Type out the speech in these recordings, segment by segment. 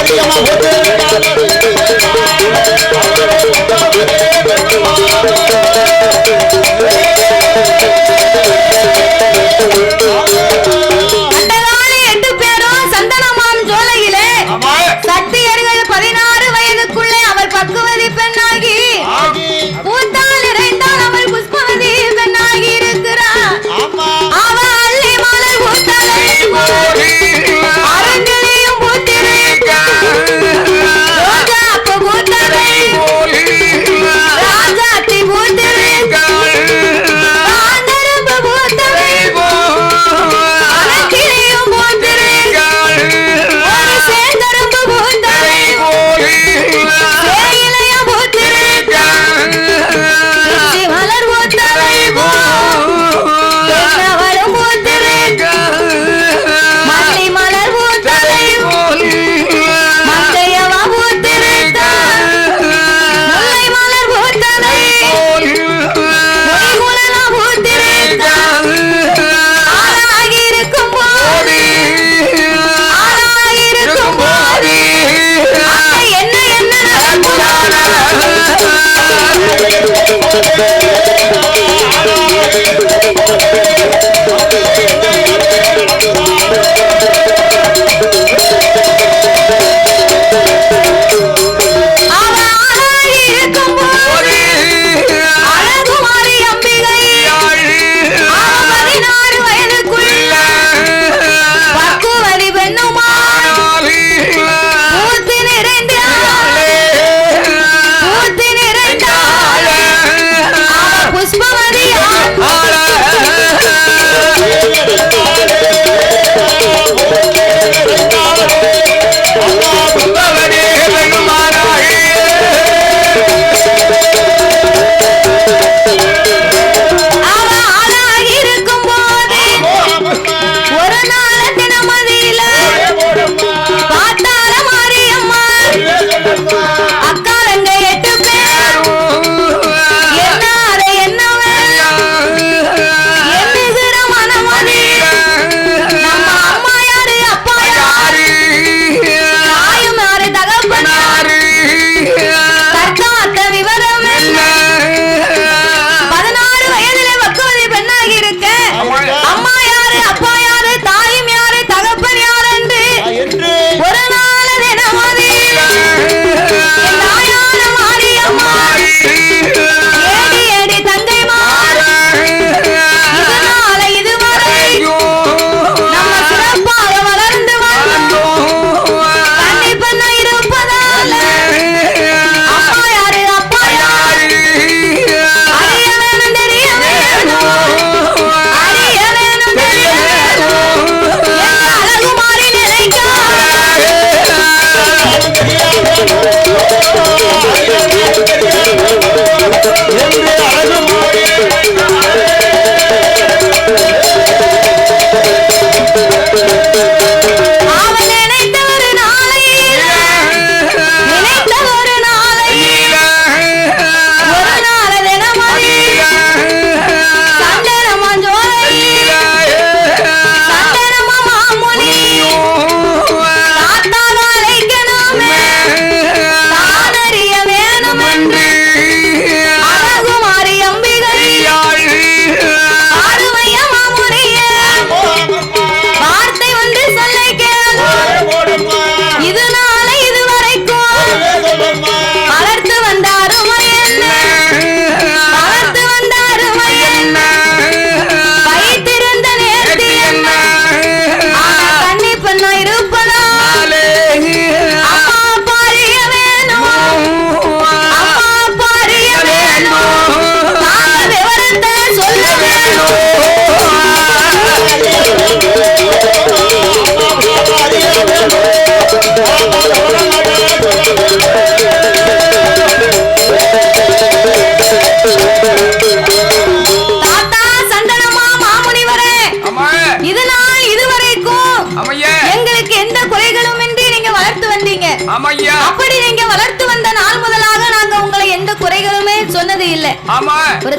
அட்டகால Let's go.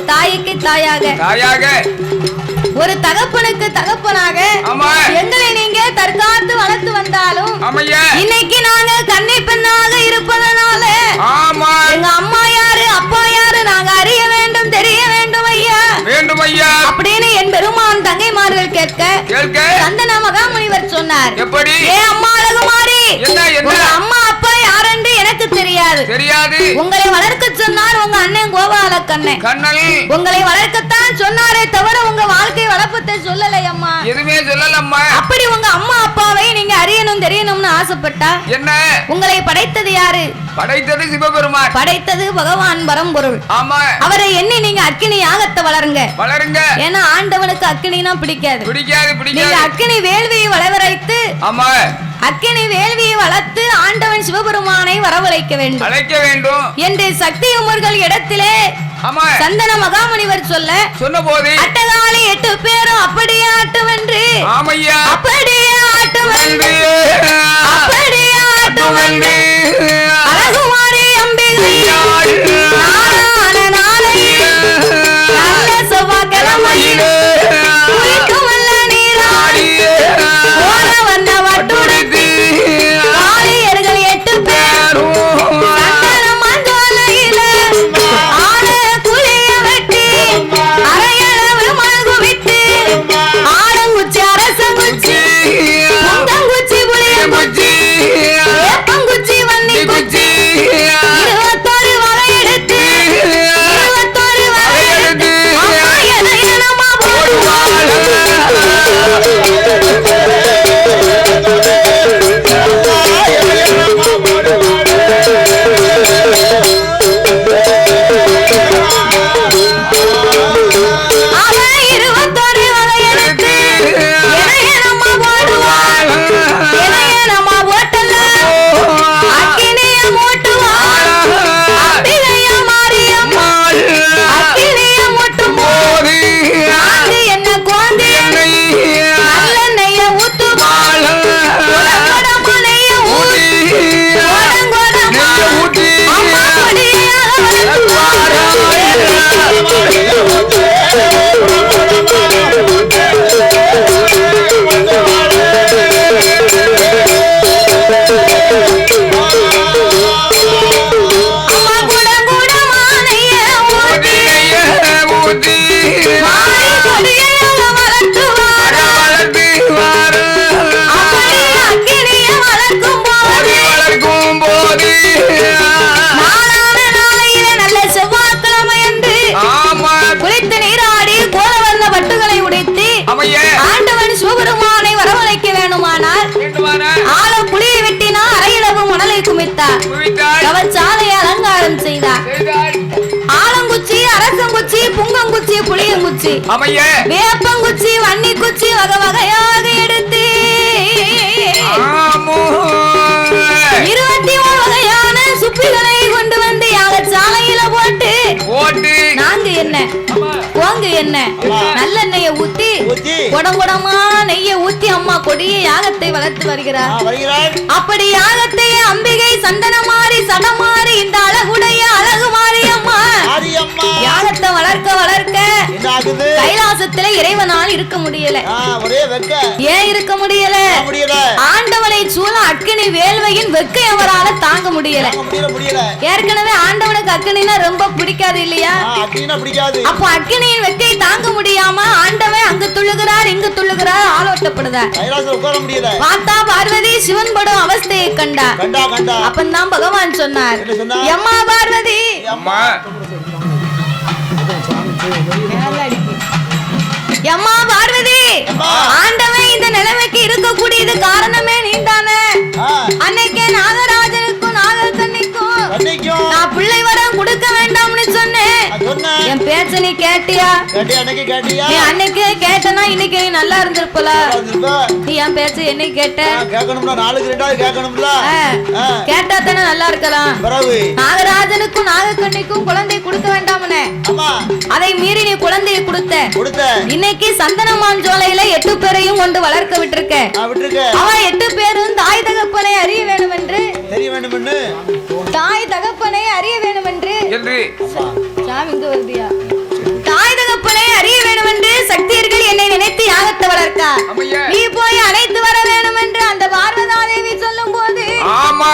தாய்க்கு தாயாக. தாயாக. ஒரு தகப்பனுக்கு தகப்பனாக எங்களை நீங்க தற்காத்து வளர்த்து வந்தாலும் இன்னைக்கு நாங்க கன்னி பெண்ணாக இருப்பதனால எங்க அம்மா யாரு அப்பா யாரு நாங்க அறிய வேண்டும் தெரிய வேண்டும் ஐயா. வேண்டும் ஐயா. அப்படின்னு என் பெருமான் தங்கைமார்கள் கேட்க கேட்க. சந்தன மகாமுனிவர் சொன்னார். எப்படி? ஏ அம்மா அழகுமாரி அம்மா அப்பா யாரென்று எனக்கு தெரியாது. தெரியாது. உங்களை வளர்க்க சொன்னார் உங்க அண்ணன் கோபால கண்ணன். உங்களை வளர்க்கத்தான் சொன்னாரே தவிர உங்க வாழ்க்கை வளர்ப்பத்தை சொல்லலை அம்மா எதுவுமே சொல்லலம்மா. அப்படி உங்க அம்மா அப்பாவை நீங்க அறியணும் தெரியணும்னு ஆசைப்பட்டா என்ன? உங்களை படைத்தது யாரு? படைத்தது சிவபெருமான். படைத்தது பகவான் பரம்பொருள். ஆமா. அவரை எண்ணி நீங்க அக்கினி யாகத்தை வளருங்க. வளருங்க. ஏன்னா ஆண்டவனுக்கு அக்கினினா பிடிக்காது. பிடிக்காது பிடிக்காது. அக்கினி வேள்வியை வளவரைத்து ஆமா. அக்கினி வேள்வியை வளர்த்து ஆண்டவன் சிவபெருமானை வரவழைக்க வேண்டும். அழைக்க வேண்டும். என்று சக்தி உமர்கள் இடத்திலே சந்தன மகாமுனிவர் சொல்ல சொன்ன போது அட்டகாலி எட்டு பேரும் அப்படியே ஆட்டுவென்று ஆமையா. அப்படியே ஆட்டுவென்று அப்படியே ஆட்டுவென்று அழகுமாரி அம்பிகை. நாளான நல்ல செவ்வாய்க்கிழமையில் குமித்தார் கவச்சாலை அலங்காரம் செய்தார். ஆலங்குச்சி அரசங்குச்சி புங்கங்குச்சி புளியங்குச்சி. வேப்பங்குச்சி வன்னிக்குச்சி வகை வகையாக எடுத்து. இருபத்தி ஒரு வகையான சுப்பிகளை கொண்டு வந்து யாகச்சாலையில போட்டு? ஓட்டு நாங்க என்ன? கோங்கு என்ன நல்லெண்ணெய ஊத்தி ஊத்தி. குடம் குடமா நெய்ய ஊத்தி அம்மா கொடிய யாகத்தை வளர்த்து வருகிறார். அப்படி யாகத்தை அம்பிகை சந்தனமாரி சடமாரி இந்த அழகுடைய அழகு மாறி அம்மா யாகத்தை வளர்க்க வளர்க்க ஆகுது கைலாசத்துல இறைவனால் இருக்க முடியல. ஆ, ஒரே வெக்க. ஏன் இருக்க முடியல? முடியல. ஆண்டவனை சூழ அக்கினி வேள்வையின் வெக்கை அவரால தாங்க முடியல. ஏற்கனவே ஆண்டவனுக்கு அக்கினினா ரொம்ப பிடிக்காது இல்லையா? ஆ, அக்கினா பிடிக்காது. அப்போ அக்கினியின் வெக்கை தாங்க முடியாம ஆண்டவன் அங்கு துள்ளுகிறார் இங்கு துள்ளுகிறார் முடியல. பார்த்தா பார்வதி சிவன் படும் அவஸ்தையை கண்டா. கண்டா கண்டா. அப்பந்தான் பகவான் சொன்னார்? எம்மா பார்வதி. அம்மா. எம்மா பார்வதி. ஆண்டவன் இந்த நிலைமைக்கு இருக்கக்கூடியது காரணமே நீதானே ஆ, அன்னைக்கே நாகராஜனுக்கும் மேட்ச் நீ கேட்டியா? நீ அன்னைக்கு கேட்டனா இன்னைக்கு நீ நல்லா இருந்திருப்பல. நீ என் பேச்சு என்னைக்கு கேட்ட? கேட்கணும்ல நாளைக்கு ரெண்டாவது கேட்கணும்ல. கேட்டா தானே நல்லா இருக்கலாம். நாகராஜனுக்கும் நாகக்கண்ணிக்கும் குழந்தை கொடுக்க வேண்டாமனே. அதை மீறி நீ குழந்தையை கொடுத்த. இன்னைக்கு சந்தனமான் ஜோலையில எட்டு பேரையும் கொண்டு வளர்க்க விட்டுருக்க. அவன் எட்டு பேரும் தாய் தகப்பனை அறிய வேண்டும் என்று தெரிய வேண்டும் என்று தாய் தகப்பனை அறிய வேண்டும் என்று. சாமி இங்க வருதியா? ஆயுதகப்பனை அறிய வேண்டும் என்று சக்தியர்கள் என்னை நினைத்து யாகத்தை வளர்த்தார் நீ போய் அழைத்து வர வேண்டும் என்று அந்த பார்வதாதேவி சொல்லும் போது ஆமா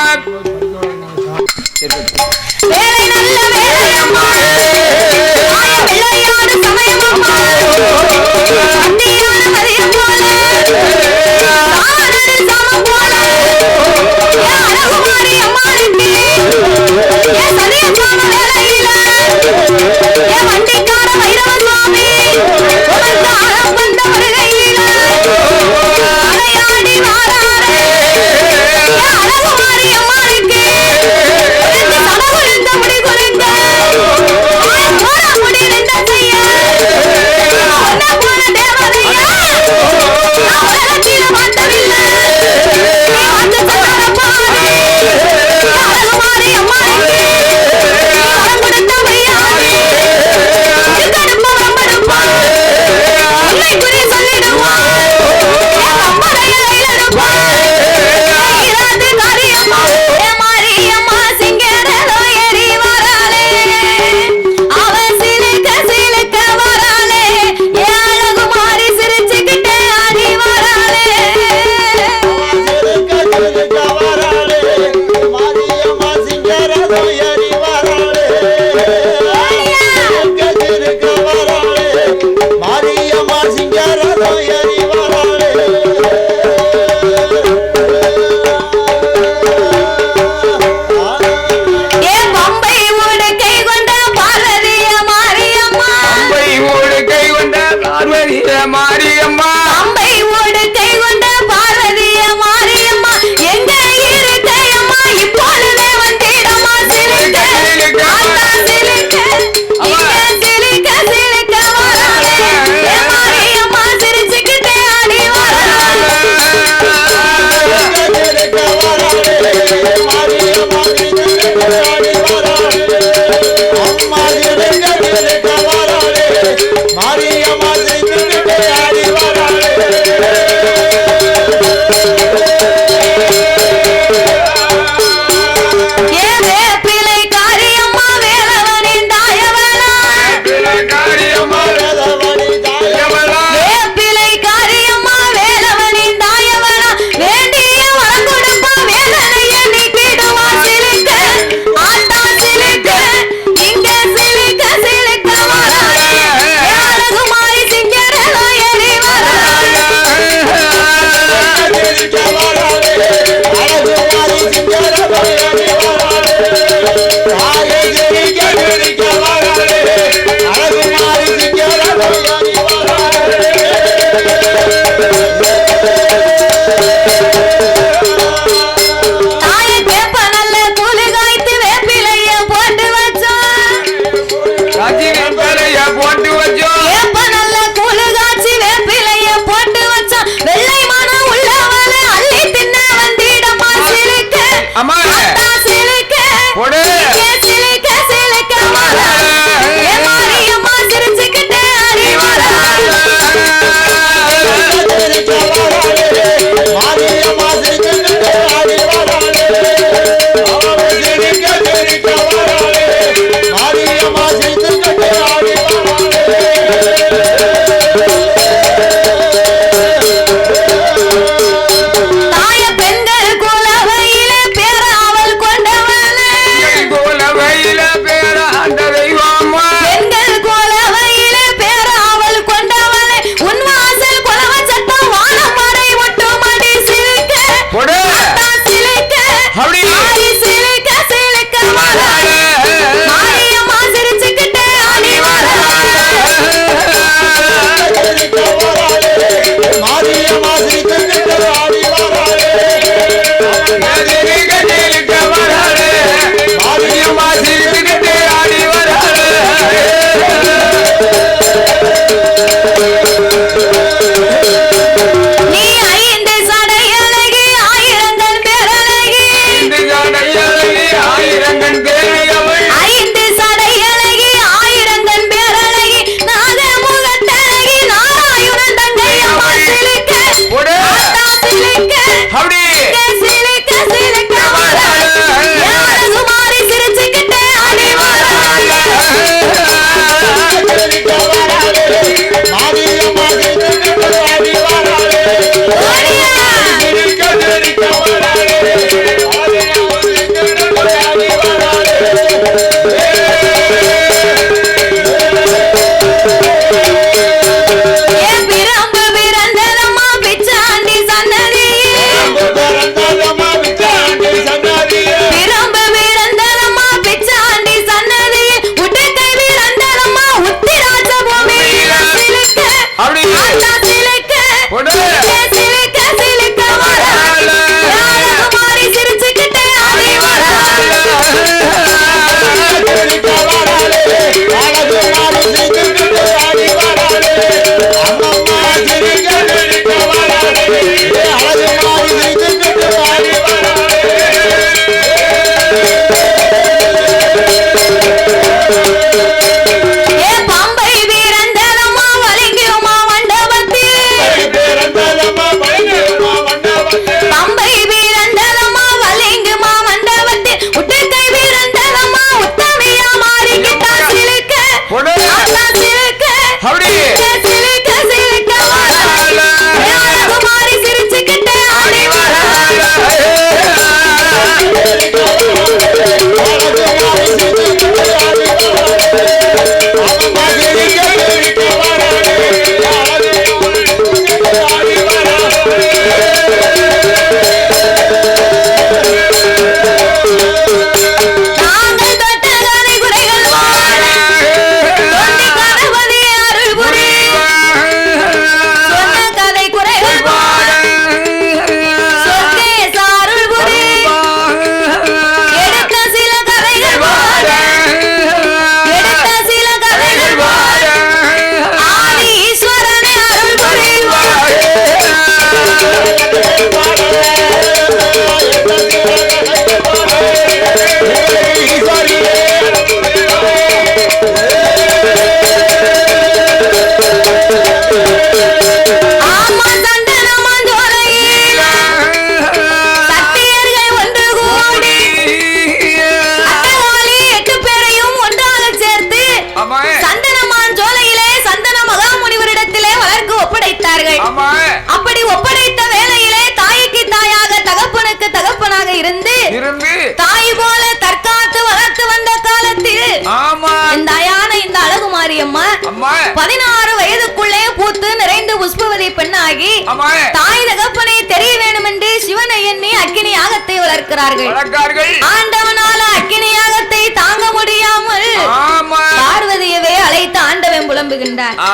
யாகத்தை